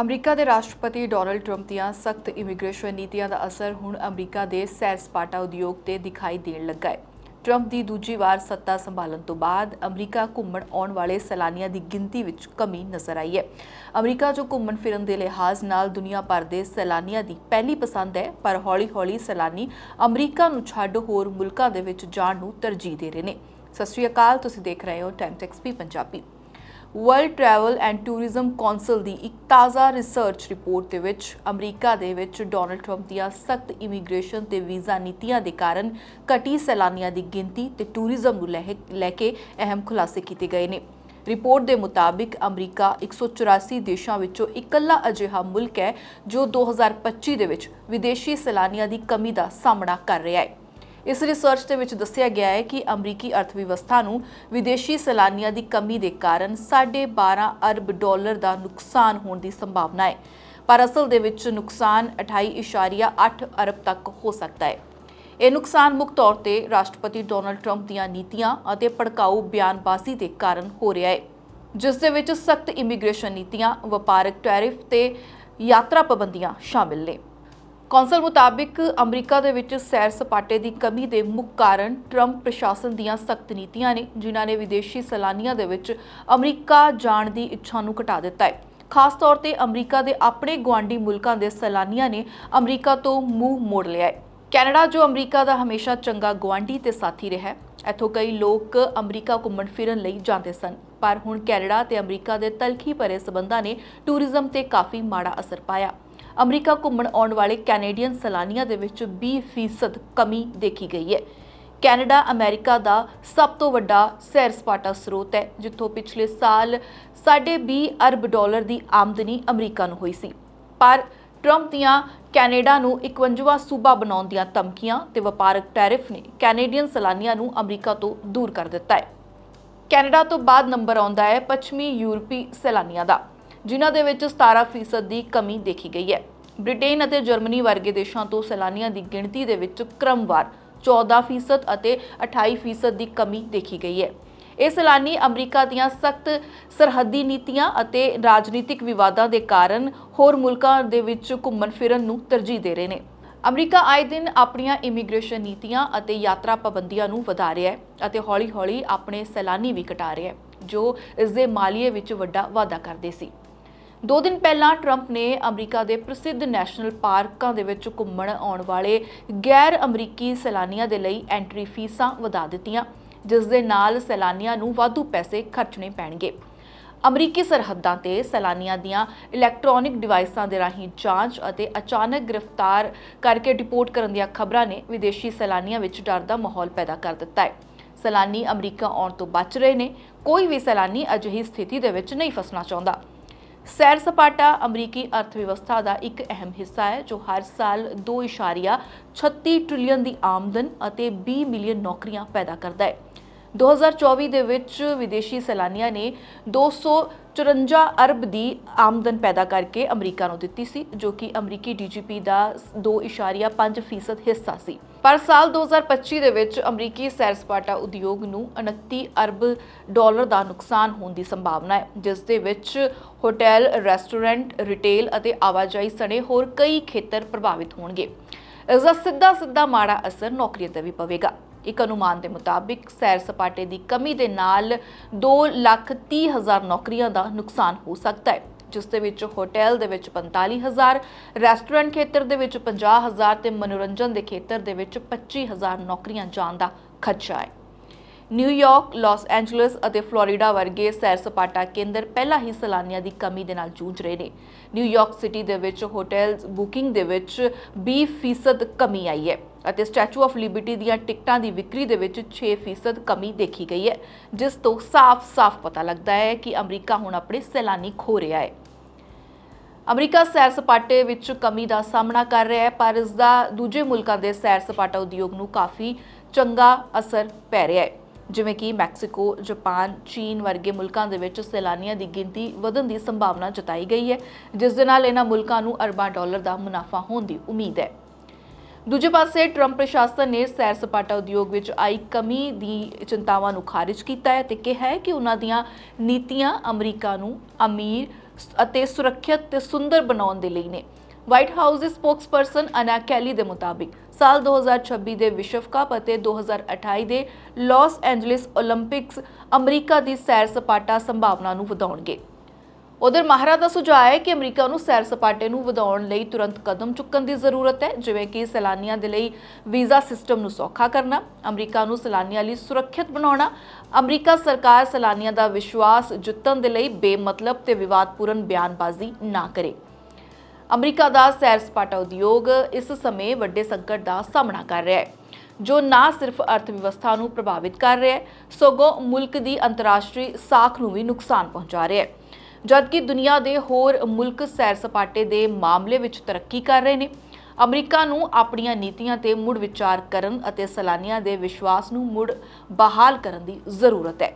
America ਦੇ ਰਾਸ਼ਟਰਪਤੀ Donald Trump ਦੀਆਂ ਸਖਤ ਇਮੀਗ੍ਰੇਸ਼ਨ ਨੀਤੀਆਂ ਦਾ ਅਸਰ ਹੁਣ ਅਮਰੀਕਾ ਦੇ ਸੈਰ ਸਪਾਟਾ ਉਦਯੋਗ ਤੇ ਦਿਖਾਈ ਦੇਣ ਲੱਗਾ ਹੈ। ਟਰੰਪ ਦੀ ਦੂਜੀ ਵਾਰ ਸੱਤਾ ਸੰਭਾਲਣ ਤੋਂ ਬਾਅਦ ਅਮਰੀਕਾ ਘੁੰਮਣ ਆਉਣ ਵਾਲੇ ਸੈਲਾਨੀਆਂ ਦੀ ਗਿਣਤੀ ਵਿੱਚ ਕਮੀ ਨਜ਼ਰ ਆਈ ਹੈ। ਅਮਰੀਕਾ ਜੋ ਘੁੰਮਣ ਫਿਰਨ ਦੇ ਲਿਹਾਜ਼ ਨਾਲ ਦੁਨੀਆ ਭਰ ਦੇ ਸੈਲਾਨੀਆਂ ਦੀ ਪਹਿਲੀ ਪਸੰਦ ਹੈ, ਪਰ ਹੌਲੀ-ਹੌਲੀ ਸੈਲਾਨੀ ਅਮਰੀਕਾ ਨੂੰ ਛੱਡ ਹੋਰ ਮੁਲਕਾਂ ਦੇ ਵਿੱਚ ਜਾਣ ਨੂੰ ਤਰਜੀਹ ਦੇ ਰਹੇ ਨੇ। ਸਤਿ ਸ਼੍ਰੀ ਅਕਾਲ, ਤੁਸੀਂ ਦੇਖ ਰਹੇ ਹੋ time tax we Punjabi. World Travel and Tourism Council ਦੀ ਇੱਕ ਤਾਜ਼ਾ ਰਿਸਰਚ ਰਿਪੋਰਟ ਦੇ ਵਿੱਚ, ਅਮਰੀਕਾ ਦੇ ਵਿੱਚ ਡੋਨਲਡ ਟਰੰਪ ਦੀਆਂ ਸਖਤ ਇਮੀਗ੍ਰੇਸ਼ਨ ਤੇ ਵੀਜ਼ਾ ਨੀਤੀਆਂ ਦੇ ਕਾਰਨ ਘਟੀ ਸੈਲਾਨੀਆਂ ਦੀ ਗਿਣਤੀ ਤੇ ਟੂਰਿਜ਼ਮ ਨੂੰ ਲੈ- ਲੈ ਕੇ ਅਹਿਮ ਖੁਲਾਸੇ ਕੀਤੇ ਗਏ ਨੇ। ਰਿਪੋਰਟ ਦੇ ਮੁਤਾਬਿਕ ਅਮਰੀਕਾ 184 ਦੇਸ਼ਾਂ ਵਿੱਚੋਂ ਇਕੱਲਾ ਅਜਿਹਾ ਮੁਲਕ ਹੈ ਜੋ 2025 ਦੇ ਵਿੱਚ ਵਿਦੇਸ਼ੀ ਸੈਲਾਨੀਆਂ ਦੀ ਕਮੀ ਦਾ ਸਾਹਮਣਾ ਕਰ ਰਿਹਾ ਹੈ। ਇਸ ਰਿਸਰਚ ਦੇ ਵਿੱਚ ਦੱਸਿਆ ਗਿਆ ਹੈ ਕਿ ਅਮਰੀਕੀ ਅਰਥਵਿਵਸਥਾ ਨੂੰ ਵਿਦੇਸ਼ੀ ਸੈਲਾਨੀਆਂ ਦੀ ਕਮੀ ਦੇ ਕਾਰਨ 12.5 ਅਰਬ ਡਾਲਰ ਦਾ ਨੁਕਸਾਨ ਹੋਣ ਦੀ ਸੰਭਾਵਨਾ ਹੈ। ਪਰ ਅਸਲ ਦੇ ਵਿੱਚ ਨੁਕਸਾਨ 28.8 ਅਰਬ ਤੱਕ ਹੋ ਸਕਦਾ ਹੈ। ਇਹ ਨੁਕਸਾਨ ਮੁੱਖ ਤੌਰ ਤੇ ਰਾਸ਼ਟਰਪਤੀ ਡੋਨਲਡ ਟਰੰਪ ਦੀਆਂ ਨੀਤੀਆਂ ਅਤੇ ਭੜਕਾਊ ਬਿਆਨਬਾਜ਼ੀ ਦੇ ਕਾਰਨ ਹੋ ਰਿਹਾ ਹੈ। ਜਿਸ ਦੇ ਵਿੱਚ ਸਖਤ ਇਮੀਗ੍ਰੇਸ਼ਨ ਨੀਤੀਆਂ, ਵਪਾਰਕ ਟੈਰਿਫ ਤੇ ਯਾਤਰਾ ਪਾਬੰਦੀਆਂ ਸ਼ਾਮਿਲ ਨੇ। ਕੌਂਸਲ ਮੁਤਾਬਿਕ ਅਮਰੀਕਾ ਦੇ ਵਿੱਚ ਸੈਰ ਸਪਾਟੇ ਦੀ ਕਮੀ ਦੇ ਮੁੱਖ ਕਾਰਨ ਟਰੰਪ ਪ੍ਰਸ਼ਾਸਨ ਦੀਆਂ ਸਖਤ ਨੀਤੀਆਂ ਨੇ, ਜਿਨ੍ਹਾਂ ਨੇ ਵਿਦੇਸ਼ੀ ਸੈਲਾਨੀਆਂ ਦੇ ਵਿੱਚ ਅਮਰੀਕਾ ਜਾਣ ਦੀ ਇੱਛਾ ਨੂੰ ਘਟਾ ਦਿੱਤਾ ਹੈ। ਖਾਸ ਤੌਰ ਤੇ ਅਮਰੀਕਾ ਦੇ ਆਪਣੇ ਗੁਆਂਢੀ ਮੁਲਕਾਂ ਦੇ ਸੈਲਾਨੀਆਂ ਨੇ ਅਮਰੀਕਾ ਤੋਂ ਮੂੰਹ ਮੋੜ ਲਿਆ ਹੈ। ਕੈਨੇਡਾ, ਜੋ ਅਮਰੀਕਾ ਦਾ ਹਮੇਸ਼ਾ ਚੰਗਾ ਗੁਆਂਢੀ ਤੇ ਸਾਥੀ ਰਿਹਾ ਹੈ, ਇੱਥੋਂ ਕਈ ਲੋਕ ਅਮਰੀਕਾ ਘੁੰਮਣ ਫਿਰਨ ਲਈ ਜਾਂਦੇ ਸਨ, ਪਰ ਹੁਣ ਕੈਨੇਡਾ ਤੇ ਅਮਰੀਕਾ ਦੇ ਤਲਖੀ ਭਰੇ ਸਬੰਧਾਂ ਨੇ ਟੂਰਿਜ਼ਮ ਤੇ ਕਾਫੀ ਮਾੜਾ ਅਸਰ ਪਾਇਆ। ਅਮਰੀਕਾ ਘੁੰਮਣ ਆਉਣ ਵਾਲੇ ਕੈਨੇਡੀਅਨ ਸੈਲਾਨੀਆਂ ਦੇ ਵਿੱਚ 20% ਕਮੀ ਦੇਖੀ ਗਈ ਹੈ। ਕੈਨੇਡਾ, ਅਮਰੀਕਾ ਦਾ ਸਭ ਤੋਂ ਵੱਡਾ ਸੈਰ ਸਪਾਟਾ ਸਰੋਤ ਹੈ, ਜਿੱਥੋਂ ਪਿਛਲੇ ਸਾਲ 20 ਅਰਬ ਡਾਲਰ ਦੀ ਆਮਦਨੀ ਅਮਰੀਕਾ ਨੂੰ ਹੋਈ ਸੀ। ਪਰ ਟਰੰਪ ਦੀਆਂ ਕੈਨੇਡਾ ਨੂੰ 51ਵਾਂ ਸੂਬਾ ਬਣਾਉਣ ਦੀਆਂ ਧਮਕੀਆਂ ਤੇ ਵਪਾਰਕ ਟੈਰਿਫ ਨੇ ਕੈਨੇਡੀਅਨ ਸੈਲਾਨੀਆਂ ਨੂੰ ਅਮਰੀਕਾ ਤੋਂ ਦੂਰ ਕਰ ਦਿੱਤਾ ਹੈ। ਕੈਨੇਡਾ ਤੋਂ ਬਾਅਦ ਨੰਬਰ ਆਉਂਦਾ ਹੈ ਪੱਛਮੀ ਯੂਰਪੀ ਸੈਲਾਨੀਆਂ ਦਾ। ਜਿਨ੍ਹਾਂ ਦੇ ਵਿੱਚ 17% ਦੀ ਕਮੀ ਦੇਖੀ ਗਈ ਹੈ। ਬ੍ਰਿਟੇਨ ਅਤੇ ਜਰਮਨੀ ਵਰਗੇ ਦੇਸ਼ਾਂ ਤੋਂ ਸੈਲਾਨੀਆਂ ਦੀ ਗਿਣਤੀ ਦੇ ਵਿੱਚ ਕ੍ਰਮਵਾਰ 14% ਅਤੇ 28% ਦੀ ਕਮੀ ਦੇਖੀ ਗਈ ਹੈ। ਇਹ ਸੈਲਾਨੀ ਅਮਰੀਕਾ ਦੀਆਂ ਸਖਤ ਸਰਹੱਦੀ ਨੀਤੀਆਂ ਅਤੇ ਰਾਜਨੀਤਿਕ ਵਿਵਾਦਾਂ ਦੇ ਕਾਰਨ ਹੋਰ ਮੁਲਕਾਂ ਦੇ ਵਿੱਚ ਘੁੰਮਣ ਫਿਰਨ ਨੂੰ ਤਰਜੀਹ ਦੇ ਰਹੇ ਨੇ। ਅਮਰੀਕਾ ਆਏ ਦਿਨ ਆਪਣੀਆਂ ਇਮੀਗ੍ਰੇਸ਼ਨ ਨੀਤੀਆਂ ਅਤੇ ਯਾਤਰਾ ਪਾਬੰਦੀਆਂ ਨੂੰ ਵਧਾ ਰਿਹਾ ਹੈ ਅਤੇ ਹੌਲੀ-ਹੌਲੀ ਆਪਣੇ ਸੈਲਾਨੀ ਵੀ ਘਟਾ ਰਿਹਾ ਹੈ, ਜੋ ਇਸ ਦੇ ਮਾਲੀਏ ਵਿੱਚ ਵੱਡਾ ਵਾਧਾ ਕਰਦੇ ਸੀ। ਦੋ ਦਿਨ ਪਹਿਲਾਂ ਟਰੰਪ ਨੇ ਅਮਰੀਕਾ ਦੇ ਪ੍ਰਸਿੱਧ ਨੈਸ਼ਨਲ ਪਾਰਕਾਂ ਦੇ ਵਿੱਚ ਘੁੰਮਣ ਆਉਣ ਵਾਲੇ ਗੈਰ ਅਮਰੀਕੀ ਸੈਲਾਨੀਆਂ ਦੇ ਲਈ ਐਂਟਰੀ ਫੀਸਾਂ ਵਧਾ ਦਿੱਤੀਆਂ, ਜਿਸ ਦੇ ਨਾਲ ਸੈਲਾਨੀਆਂ ਨੂੰ ਵਾਧੂ ਪੈਸੇ ਖਰਚਣੇ ਪੈਣਗੇ। ਅਮਰੀਕੀ ਸਰਹੱਦਾਂ ਤੇ ਸੈਲਾਨੀਆਂ ਦੀਆਂ ਇਲੈਕਟ੍ਰੋਨਿਕ ਡਿਵਾਈਸਾਂ ਦੇ ਰਾਹੀਂ ਜਾਂਚ ਅਤੇ ਅਚਾਨਕ ਗ੍ਰਿਫਤਾਰ ਕਰਕੇ ਰਿਪੋਰਟ ਕਰਨ ਦੀਆਂ ਖਬਰਾਂ ਨੇ ਵਿਦੇਸ਼ੀ ਸੈਲਾਨੀਆਂ ਵਿੱਚ ਡਰ ਦਾ ਮਾਹੌਲ ਪੈਦਾ ਕਰ ਦਿੱਤਾ ਹੈ। ਸੈਲਾਨੀ ਅਮਰੀਕਾ ਆਉਣ ਤੋਂ ਬਚ ਰਹੇ ਨੇ, ਕੋਈ ਵੀ ਸੈਲਾਨੀ ਅਜਿਹੀ ਸਥਿਤੀ ਦੇ ਵਿੱਚ ਨਹੀਂ ਫਸਣਾ ਚਾਹੁੰਦਾ। ਸੈਰ ਸਪਾਟਾ ਅਮਰੀਕੀ ਅਰਥਵਿਵਸਥਾ ਦਾ ਇੱਕ ਅਹਿਮ ਹਿੱਸਾ ਹੈ, ਜੋ ਹਰ ਸਾਲ 2.36 ਟ੍ਰਿਲੀਅਨ ਦੀ ਆਮਦਨ ਅਤੇ 20 ਮਿਲੀਅਨ ਨੌਕਰੀਆਂ ਪੈਦਾ ਕਰਦਾ ਹੈ। 2024 ਦੇ ਵਿੱਚ ਵਿਦੇਸ਼ੀ ਸੈਲਾਨੀਆਂ ਨੇ 254 ਅਰਬ ਦੀ ਆਮਦਨ ਪੈਦਾ ਕਰਕੇ ਅਮਰੀਕਾ ਨੂੰ ਦਿੱਤੀ ਸੀ ਜੋ ਕਿ ਅਮਰੀਕੀ ਡੀਜੀਪੀ ਦਾ 2.5% ਹਿੱਸਾ ਸੀ। ਪਰ ਸਾਲ 2025 ਦੇ ਵਿੱਚ ਅਮਰੀਕੀ ਸੈਰ ਸਪਾਟਾ ਉਦਯੋਗ ਨੂੰ 29 ਅਰਬ ਡਾਲਰ ਦਾ ਨੁਕਸਾਨ ਹੋਣ ਦੀ ਸੰਭਾਵਨਾ ਹੈ ਜਿਸ ਦੇ ਵਿੱਚ ਹੋਟਲ, ਰੈਸਟੋਰੈਂਟ, ਰਿਟੇਲ ਅਤੇ ਆਵਾਜਾਈ ਸਣੇ ਹੋਰ ਕਈ ਖੇਤਰ ਪ੍ਰਭਾਵਿਤ ਹੋਣਗੇ। ਇਸ ਦਾ ਸਿੱਧਾ ਸਿੱਧਾ ਮਾੜਾ ਅਸਰ ਨੌਕਰੀਆਂ ਤੇ ਵੀ ਪਵੇਗਾ। ਇੱਕ ਅਨੁਮਾਨ ਦੇ ਮੁਤਾਬਿਕ ਸੈਰ ਸਪਾਟੇ ਦੀ ਕਮੀ ਦੇ ਨਾਲ 2 ਲੱਖ 30 ਹਜ਼ਾਰ ਨੌਕਰੀਆਂ ਦਾ ਨੁਕਸਾਨ ਹੋ ਸਕਦਾ ਹੈ ਜਿਸ ਦੇ ਵਿੱਚ ਹੋਟਲ ਦੇ ਵਿੱਚ 45000 ਰੈਸਟੋਰੈਂਟ ਖੇਤਰ ਦੇ ਵਿੱਚ 50000 ਤੇ ਮਨੋਰੰਜਨ ਦੇ ਖੇਤਰ ਦੇ ਵਿੱਚ 25000 ਨੌਕਰੀਆਂ ਜਾਣ ਦਾ ਖਦਸ਼ਾ ਹੈ। ਨਿਊਯਾਰਕ, ਲਾਸ ਐਂਜਲਸ ਅਤੇ ਫਲੋਰੀਡਾ ਵਰਗੇ ਸੈਰ ਸਪਾਟਾ ਕੇਂਦਰ ਪਹਿਲਾਂ ਹੀ ਸੈਲਾਨੀਆਂ ਦੀ ਕਮੀ ਦੇ ਨਾਲ ਜੂਝ ਰਹੇ ਨੇ। ਨਿਊਯਾਰਕ ਸਿਟੀ ਦੇ ਵਿੱਚ ਹੋਟਲਸ ਬੁਕਿੰਗ ਦੇ ਵਿੱਚ 20% ਕਮੀ ਆਈ ਹੈ। ਅਤੇ ਸਟੈਚੂ ਆਫ ਲਿਬਰਟੀ ਦੀਆਂ ਟਿਕਟਾਂ ਦੀ ਵਿਕਰੀ ਦੇ ਵਿੱਚ 6% ਕਮੀ ਦੇਖੀ ਗਈ ਹੈ ਜਿਸ ਤੋਂ ਸਾਫ਼-ਸਾਫ਼ ਪਤਾ ਲੱਗਦਾ ਹੈ ਕਿ ਅਮਰੀਕਾ ਹੁਣ ਆਪਣੇ ਸੈਲਾਨੀ ਖੋ ਰਿਹਾ ਹੈ। ਅਮਰੀਕਾ ਸੈਰ ਸਪਾਟੇ ਵਿੱਚ ਕਮੀ ਦਾ ਸਾਹਮਣਾ ਕਰ ਰਿਹਾ ਹੈ ਪਰ ਇਸ ਦਾ ਦੂਜੇ ਮੁਲਕਾਂ ਦੇ ਸੈਰ ਸਪਾਟਾ ਉਦਯੋਗ ਨੂੰ ਕਾਫੀ ਚੰਗਾ ਅਸਰ ਪੈ ਰਿਹਾ ਹੈ। ਜਿਵੇਂ ਕਿ ਮੈਕਸੀਕੋ, ਜਾਪਾਨ, ਚੀਨ ਵਰਗੇ ਮੁਲਕਾਂ ਦੇ ਵਿੱਚ ਸੈਲਾਨੀਆਂ ਦੀ ਗਿਣਤੀ ਵਧਣ ਦੀ ਸੰਭਾਵਨਾ ਜਤਾਈ ਗਈ ਹੈ ਜਿਸ ਦੇ ਨਾਲ ਇਹਨਾਂ ਮੁਲਕਾਂ ਨੂੰ ਅਰਬਾਂ ਡਾਲਰ ਦਾ ਮੁਨਾਫਾ ਹੋਣ ਦੀ ਉਮੀਦ ਹੈ। ਦੂਜੇ ਪਾਸੇ ਟਰੰਪ ਪ੍ਰਸ਼ਾਸਨ ਨੇ ਸੈਰ ਸਪਾਟਾ ਉਦਯੋਗ ਵਿੱਚ ਆਈ ਕਮੀ ਦੀ ਚਿੰਤਾਵਾਂ ਨੂੰ ਖਾਰਜ ਕੀਤਾ ਹੈ ਤੇ ਕਿਹਾ ਹੈ ਕਿ ਉਹਨਾਂ ਦੀਆਂ ਨੀਤੀਆਂ ਅਮਰੀਕਾ ਨੂੰ ਅਮੀਰ ਅਤੇ ਸੁਰੱਖਿਅਤ ਤੇ ਸੁੰਦਰ ਬਣਾਉਣ ਦੇ ਲਈ ਨੇ। ਵਾਈਟ ਹਾਊਸ ਦੇ ਸਪੋਕਸਪਰਸਨ ਅਨਾ ਕੈਲੀ ਦੇ ਮੁਤਾਬਿਕ, ਸਾਲ 2026 ਦੇ ਵਿਸ਼ਵ ਕੱਪ ਅਤੇ 2028 ਦੇ ਲਾਸ ਐਂਜਲਿਸ 올림픽ਸ ਅਮਰੀਕਾ ਦੀ ਸੈਰ ਸਪਾਟਾ ਸੰਭਾਵਨਾ ਨੂੰ ਵਧਾਉਣਗੇ। ਉਧਰ ਮਾਹਰਾਂ ਦਾ ਸੁਝਾਅ ਹੈ ਕਿ ਅਮਰੀਕਾ ਨੂੰ ਸੈਰ ਸਪਾਟੇ ਨੂੰ ਵਧਾਉਣ ਲਈ ਤੁਰੰਤ ਕਦਮ ਚੁੱਕਣ ਦੀ ਜ਼ਰੂਰਤ ਹੈ, ਜਿਵੇਂ ਕਿ ਸੈਲਾਨੀਆਂ ਦੇ ਲਈ ਵੀਜ਼ਾ ਸਿਸਟਮ ਨੂੰ ਸੌਖਾ ਕਰਨਾ, ਅਮਰੀਕਾ ਨੂੰ ਸੈਲਾਨੀਆਂ ਲਈ ਸੁਰੱਖਿਅਤ ਬਣਾਉਣਾ, ਅਮਰੀਕਾ ਸਰਕਾਰ ਸੈਲਾਨੀਆਂ ਦਾ ਵਿਸ਼ਵਾਸ ਜਿੱਤਣ ਦੇ ਲਈ ਬੇਮਤਲਬ ਤੇ ਵਿਵਾਦਪੂਰਨ ਬਿਆਨਬਾਜ਼ੀ ਨਾ ਕਰੇ। ਅਮਰੀਕਾ ਦਾ ਸੈਰ ਸਪਾਟਾ ਉਦਯੋਗ ਇਸ ਸਮੇਂ ਵੱਡੇ ਸੰਕਟ ਦਾ ਸਾਹਮਣਾ ਕਰ ਰਿਹਾ ਹੈ, ਜੋ ਨਾ ਸਿਰਫ ਅਰਥ ਵਿਵਸਥਾ ਨੂੰ ਪ੍ਰਭਾਵਿਤ ਕਰ ਰਿਹਾ ਹੈ, ਸਗੋਂ ਮੁਲਕ ਦੀ ਅੰਤਰਰਾਸ਼ਟਰੀ ਸਾਖ ਨੂੰ ਵੀ ਨੁਕਸਾਨ ਪਹੁੰਚਾ ਰਿਹਾ ਹੈ। ਜਦਕਿ ਦੁਨੀਆ ਦੇ ਹੋਰ ਮੁਲਕ ਸੈਰ ਸਪਾਟੇ ਦੇ ਮਾਮਲੇ ਵਿੱਚ ਤਰੱਕੀ ਕਰ ਰਹੇ ਨੇ, ਅਮਰੀਕਾ ਨੂੰ ਆਪਣੀਆਂ ਨੀਤੀਆਂ ਤੇ ਮੁੜ ਵਿਚਾਰ ਕਰਨ ਅਤੇ ਸੈਲਾਨੀਆਂ ਦੇ ਵਿਸ਼ਵਾਸ ਨੂੰ ਮੁੜ ਬਹਾਲ ਕਰਨ ਦੀ ਜ਼ਰੂਰਤ ਹੈ।